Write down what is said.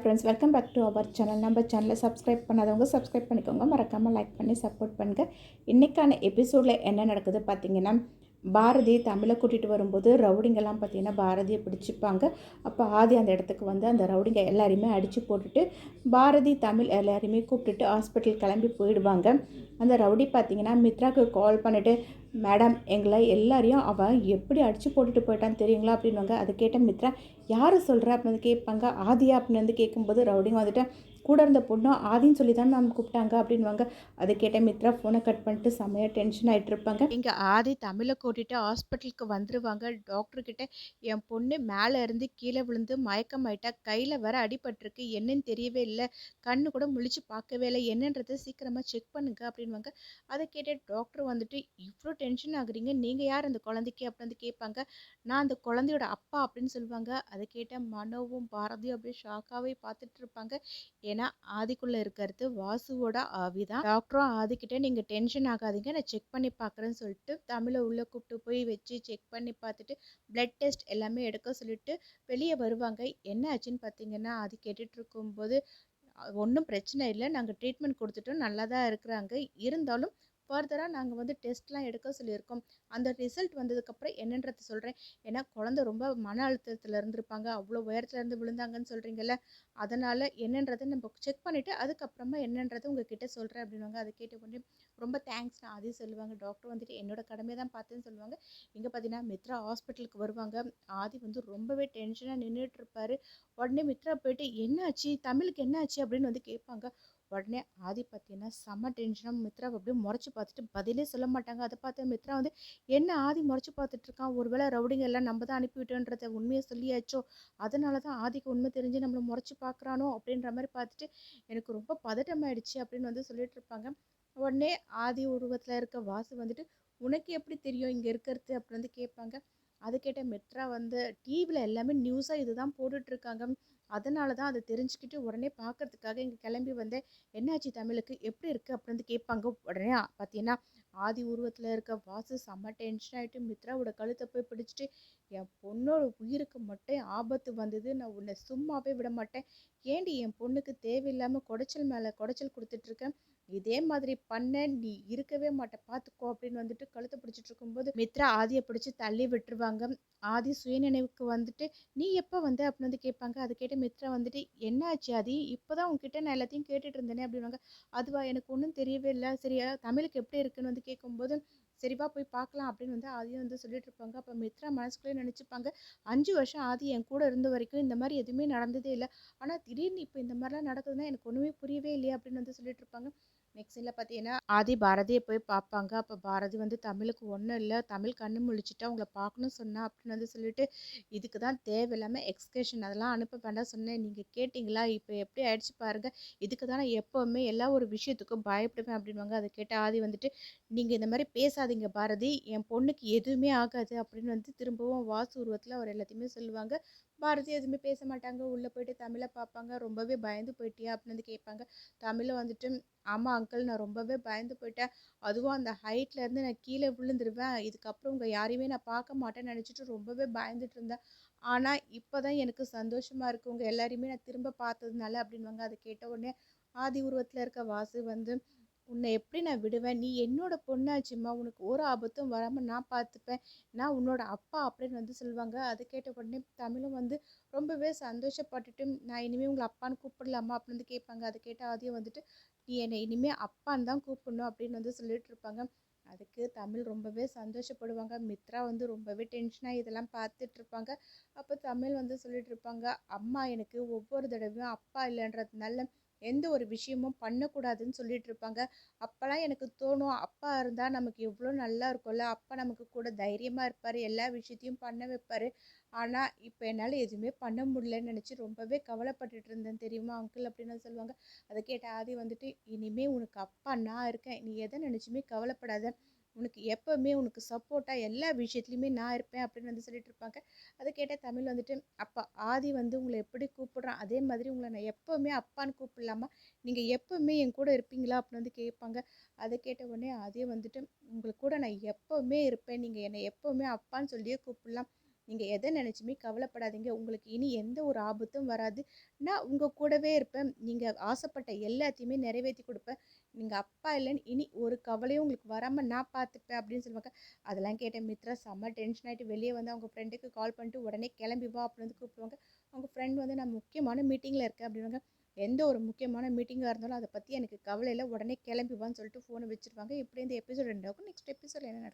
Friends welcome back to our channel நம்ம சேனலை subscribe பண்ணாதவங்க சப்ஸ்கிரைப் பண்ணிக்கோங்க. மறக்காமல் லைக் பண்ணி சப்போர்ட் பண்ணுங்கள் இன்றைக்கான எபிசோடில் என்ன நடக்குது பார்த்தீங்கன்னா பாரதி தமிழை கூட்டிகிட்டு வரும்போது ரவுடிங்கெல்லாம் பார்த்தீங்கன்னா பாரதியை பிடிச்சிப்பாங்க. அப்போ ஆதி அந்த இடத்துக்கு வந்து அந்த ரவுடிங்க எல்லாரையுமே அடித்து போட்டுட்டு பாரதி தமிழ் எல்லாரையுமே கூப்பிட்டுட்டு ஹாஸ்பிட்டல் கிளம்பி போயிடுவாங்க. அந்த ரவுடி பார்த்தீங்கன்னா மித்ராக்கு கால் பண்ணிவிட்டு மேடம் எங்களை எல்லாரையும் அவன் எப்படி அடித்து போட்டுட்டு போயிட்டான்னு தெரியுங்களா அப்படின்வாங்க அதை கேட்ட மித்ரா யார் சொல்கிற அப்படின்னு கேட்பாங்க. ஆதியா? அப்படின்னு வந்து கேட்கும்போது ரவுடிங்க வந்துட்டு கூட இருந்த பொண்ணும் ஆதின்னு சொல்லி தான் மேம் கூப்பிட்டாங்க அப்படின்வாங்க அதை கேட்ட மித்ரா ஃபோனை கட் பண்ணிட்டு செம்மையாக டென்ஷன் ஆகிட்டு இருப்பாங்க. இங்கே ஆதி தமிழை கூட்டிகிட்டு ஹாஸ்பிட்டலுக்கு வந்துருவாங்க. டாக்டர்கிட்ட என் பொண்ணு மேலே இருந்து கீழே விழுந்து மயக்கம் ஆயிட்டா கையில் வர அடிபட்டிருக்கு. என்னன்னு தெரியவே இல்லை. கண்ணு கூட முழிச்சு பார்க்கவே இல்லை. என்னன்றதை சீக்கிரமாக செக் பண்ணுங்க அப்படின்வாங்க அதை கேட்ட டாக்டர் வந்துட்டு இவ்வளோ டென்ஷன் ஆகுறீங்க. நீங்கள் யார் அந்த குழந்தைக்கு அப்படின்னு வந்து கேட்பாங்க. நான் அந்த குழந்தையோட அப்பா அப்படின்னு சொல்லுவாங்க. அதை கேட்ட மனோவும் பாரதியும் அப்படியே ஷாக்காகவே பார்த்துட்டு இருப்பாங்க. ஏன்னா ஆதிக்குள்ளே இருக்கிறது வாசுவோட ஆவி தான் டாக்டரும் ஆதிக்கிட்ட நீங்கள் டென்ஷன் ஆகாதீங்க. நான் செக் பண்ணி பார்க்குறேன்னு சொல்லிட்டு தமிழை உள்ளே கூப்பிட்டு போய் வச்சு செக் பண்ணி பார்த்துட்டு பிளட் டெஸ்ட் எல்லாமே எடுக்க சொல்லிட்டு வெளியே வருவாங்க. என்ன ஆச்சுன்னு பார்த்தீங்கன்னா அது கேட்டுட்டு இருக்கும்போது ஒன்றும் பிரச்சனை இல்லை. நாங்கள் ட்ரீட்மெண்ட் கொடுத்துட்டோம். நல்லா தான் இருக்கிறாங்க. இருந்தாலும் ஃபர்தராக நாங்கள் வந்து டெஸ்ட்லாம் எடுக்க சொல்லியிருக்கோம். அந்த ரிசல்ட் வந்ததுக்கப்புறம் என்னன்றதை சொல்கிறேன் ஏன்னா குழந்த ரொம்ப மன அழுத்தத்தில் இருந்திருப்பாங்க. அவ்வளோ உயரத்துலேருந்து விழுந்தாங்கன்னு சொல்கிறீங்கல்ல அதனால் என்னன்றதை நம்ம செக் பண்ணிவிட்டு அதுக்கப்புறமா என்னன்றது உங்ககிட்ட சொல்கிறேன் அப்படின்வாங்க அதை கேட்ட உடனே ரொம்ப தேங்க்ஸ் நான் அதையும் சொல்லுவாங்க. டாக்டர் வந்துட்டு என்னோட கடமையை தான் பார்த்தேன்னு சொல்லுவாங்க. இங்கே பார்த்தீங்கன்னா மித்ரா ஹாஸ்பிட்டலுக்கு வருவாங்க. ஆதி வந்து ரொம்பவே டென்ஷனாக நின்றுட்டு இருப்பார். உடனே மித்ரா போயிட்டு என்னாச்சு? தமிழுக்கு என்னாச்சு? அப்படின்னு வந்து கேட்பாங்க. உடனே ஆதி பார்த்தீங்கன்னா செம்ம டென்ஷனாக மித்ரா அப்படியே முறைச்சி பார்த்துட்டு பதிலே சொல்ல மாட்டாங்க. அதை பார்த்து மித்ரா வந்து என்ன ஆதி முறைச்சி பார்த்துட்டு இருக்கான்? ஒருவேளை ரவுடிங்க எல்லாம் நம்ம தான் அனுப்பிவிட்டோன்றத உண்மையை சொல்லியாச்சோ? அதனால தான் ஆதிக்கு உண்மை தெரிஞ்சு நம்மளை முறைச்சி பார்க்குறானோ? அப்படின்ற மாதிரி பார்த்துட்டு எனக்கு ரொம்ப பதட்டமாயிடுச்சு அப்படின்னு வந்து சொல்லிட்டு இருப்பாங்க. உடனே ஆதி உருவத்தில் இருக்க வாசு வந்துட்டு உனக்கு எப்படி தெரியும் இங்கே இருக்கிறது? அப்படின்னு வந்து கேட்பாங்க. அது கேட்ட மித்ரா வந்து டிவியில் எல்லாமே நியூஸாக இதுதான் போட்டுட்ருக்காங்க அதனால தான் அதை தெரிஞ்சுக்கிட்டு உடனே பார்க்கறதுக்காக இங்கே கிளம்பி வந்தேன். என்னாச்சு தமிழுக்கு? எப்படி இருக்குது அப்படின்னு வந்து கேட்பாங்க உடனே. பார்த்தீங்கன்னா ஆதி உருவத்தில் இருக்க வாசு செம்ம டென்ஷன் ஆகிட்டு மித்ராவோட கழுத்தை போய் பிடிச்சிட்டு என் பொண்ணோட உயிருக்கு மட்டும் ஆபத்து வந்தது. நான் உன்னை சும்மாவே விட மாட்டேன். ஏண்டி என் பொண்ணுக்கு தேவையில்லாமல் குடைச்சல் மேலே குடைச்சல் கொடுத்துட்ருக்கேன் இதே மாதிரி பண்ண நீ இருக்கவே மாட்டேன் பார்த்துக்கோ அப்படின்னு வந்துட்டு கழுத்தை பிடிச்சிட்டு இருக்கும்போது மித்ரா ஆதியை பிடிச்சி தள்ளி விட்டுருவாங்க. ஆதி சுயநினைவுக்கு வந்துட்டு நீ எப்போ வந்த? அப்படின்னு வந்து கேட்பாங்க. அதை கேட்டு மித்ரா வந்துட்டு என்ன ஆச்சு ஆதி? இப்போதான் உங்ககிட்ட நான் எல்லாத்தையும் கேட்டுட்டு இருந்தேனே அப்படின்வாங்க அதுவா? எனக்கு ஒன்றும் தெரியவே இல்லை. சரியா? தமிழுக்கு எப்படி இருக்குன்னு வந்து கேட்கும்போது சரிவா போய் பார்க்கலாம் அப்படின்னு வந்து ஆதியும் வந்து சொல்லிட்டு இருப்பாங்க. அப்போ மித்ரா மனசுக்குள்ளே நினச்சிப்பாங்க அஞ்சு வருஷம் ஆதி என் கூட இருந்த வரைக்கும் இந்த மாதிரி எதுவுமே நடந்ததே இல்லை. ஆனால் திடீர்னு இப்போ இந்த மாதிரிலாம் நடக்குதுன்னா எனக்கு ஒன்றுமே புரியவே இல்லையா அப்படின்னு வந்து சொல்லிட்டு இருப்பாங்க. நெக்ஸ்ட் இல்லை பார்த்தீங்கன்னா ஆதி பாரதியை போய் பார்ப்பாங்க அப்போ பாரதி வந்து தமிழுக்கு ஒன்றும் இல்லை. தமிழ் கண்ணு முழிச்சிட்டா உங்களை பார்க்கணும்னு சொன்னா அப்படின்னு வந்து சொல்லிட்டு இதுக்கு தான் தேவையில்லாமல் எக்ஸ்கர்ஷன் அதெல்லாம் அனுப்ப வேண்டாம் சொன்னேன். நீங்கள் கேட்டிங்களா? இப்போ எப்படி ஆயிடுச்சு பாருங்க. இதுக்கு தான் நான் எப்போவுமே எல்லா ஒரு விஷயத்துக்கும் பயப்படுவேன் அப்படின்வாங்க அதை கேட்ட ஆதி வந்துட்டு நீங்கள் இந்த மாதிரி பேசாதீங்க பாரதி. என் பொண்ணுக்கு எதுவுமே ஆகாது அப்படின்னு வந்து திரும்பவும் வாசு உருவத்தில் அவர் எல்லாத்தையுமே சொல்லுவாங்க. பாரதி எதுவுமே பேச மாட்டாங்க. உள்ளே போயிட்டு தமிழை பார்ப்பாங்க ரொம்பவே பயந்து போயிட்டியா? அப்படின்னு வந்து கேட்பாங்க. தமிழை வந்துட்டு ஆமாம் அங்கிள் நான் ரொம்பவே பயந்து போயிட்டேன். அதுவும் அந்த ஹைட்லேருந்து நான் கீழே விழுந்துருவேன். இதுக்கப்புறம் உங்கள் யாரையுமே நான் பார்க்க மாட்டேன்னு நினச்சிட்டு ரொம்பவே பயந்துட்டு இருந்தேன். ஆனால் இப்போ தான் எனக்கு சந்தோஷமாக இருக்குது உங்கள் எல்லாரையுமே நான் திரும்ப பார்த்ததுனால அப்படின்வாங்க அதை கேட்ட உடனே ஆதி உருவத்தில் இருக்க வாசு வந்து உன்னை எப்படி நான் விடுவேன்? நீ என்னோட பொண்ணாச்சும்மா. உனக்கு ஒரு ஆபத்தும் வராமல் நான் பார்த்துப்பேன். நான் உன்னோட அப்பா அப்படின்னு வந்து சொல்லுவாங்க. அதை கேட்ட உடனே தமிழும் வந்து ரொம்பவே சந்தோஷப்பட்டுட்டு நான் இனிமேல் உங்களை அப்பான்னு கூப்பிடலாமா? அப்படின்னு வந்து கேட்பாங்க. அதை கேட்ட அதையும் வந்துட்டு நீ என்னை இனிமேல் அப்பான்னு தான் கூப்பிடணும் அப்படின்னு வந்து சொல்லிட்டு இருப்பாங்க. அதுக்கு தமிழ் ரொம்பவே சந்தோஷப்படுவாங்க. மித்ரா வந்து ரொம்பவே டென்ஷனாக இதெல்லாம் பார்த்துட்டு இருப்பாங்க. அப்போ தமிழ் வந்து சொல்லிட்டு இருப்பாங்க அம்மா எனக்கு ஒவ்வொரு தடவையும் அப்பா இல்லைன்றதுனால எந்த ஒரு விஷயமும் பண்ணக்கூடாதுன்னு சொல்லிட்டு இருப்பாங்க. அப்போல்லாம் எனக்கு தோணும் அப்பா இருந்தால் நமக்கு எவ்வளோ நல்லா இருக்கும்ல. அப்பா நமக்கு கூட தைரியமாக இருப்பார் எல்லா விஷயத்தையும் பண்ண வைப்பார். ஆனால் இப்போ என்னால் எதுவுமே பண்ண முடியலன்னு நினச்சி ரொம்பவே கவலைப்பட்டுட்டு இருந்தேன். தெரியுமா அங்கிள் அப்படின்னு சொல்லுவாங்க. அதை கேட்ட ஆதி வந்துட்டு இனிமேல் உனக்கு அப்பா நான் இருக்கேன். நீ எதை நினச்சுமே கவலைப்படாத. உனக்கு எப்போவுமே உனக்கு சப்போர்ட்டாக எல்லா விஷயத்துலையுமே நான் இருப்பேன் அப்படின்னு வந்து சொல்லிட்டு இருப்பாங்க. அதை கேட்டால் தமிழ் வந்துட்டு அப்பா ஆதி வந்து உங்களை எப்படி கூப்பிடுறான்? அதே மாதிரி உங்களை நான் எப்போவுமே அப்பான்னு கூப்பிடலாமா? நீங்கள் எப்போவுமே என் கூட இருப்பீங்களா? அப்படின்னு வந்து கேட்பாங்க. அதை கேட்ட உடனே அதே வந்துட்டு உங்களுக்கு கூட நான் எப்போவுமே இருப்பேன். நீங்கள் என்னை எப்போவுமே அப்பான்னு சொல்லியே கூப்பிடலாம். நீங்கள் எதை நினச்சுமே கவலைப்படாதீங்க. உங்களுக்கு இனி எந்த ஒரு ஆபத்தும் வராது. நான் உங்கள் கூடவே இருப்பேன். நீங்கள் ஆசைப்பட்ட எல்லாத்தையுமே நிறைவேற்றி கொடுப்பேன். நீங்கள் அப்பா இல்லைன்னு இனி ஒரு கவலையும் உங்களுக்கு வராமல் நான் பார்த்துப்பேன் அப்படின்னு சொல்லுவாங்க. அதெல்லாம் கேட்டேன். மித்ரா செம்ம டென்ஷன் ஆகிட்டு வெளியே வந்து அவங்க ஃப்ரெண்டுக்கு கால் பண்ணிட்டு உடனே கிளம்பி வா அப்படின்னு வந்து கூப்பிடுவாங்க. அவங்க ஃப்ரெண்ட் வந்து நான் முக்கியமான மீட்டிங்கில் இருக்கேன் அப்படின்னாங்க எந்த ஒரு முக்கியமான மீட்டிங்காக இருந்தாலும் அதை பற்றி எனக்கு கவலை இல்லை. உடனே கிளம்பி வான்னு சொல்லிட்டு ஃபோனை வச்சுருவாங்க. இப்படி இந்த எபிசோட் ரெண்டாகும் நெக்ஸ்ட் எபிசோட் என்ன நடக்கும்?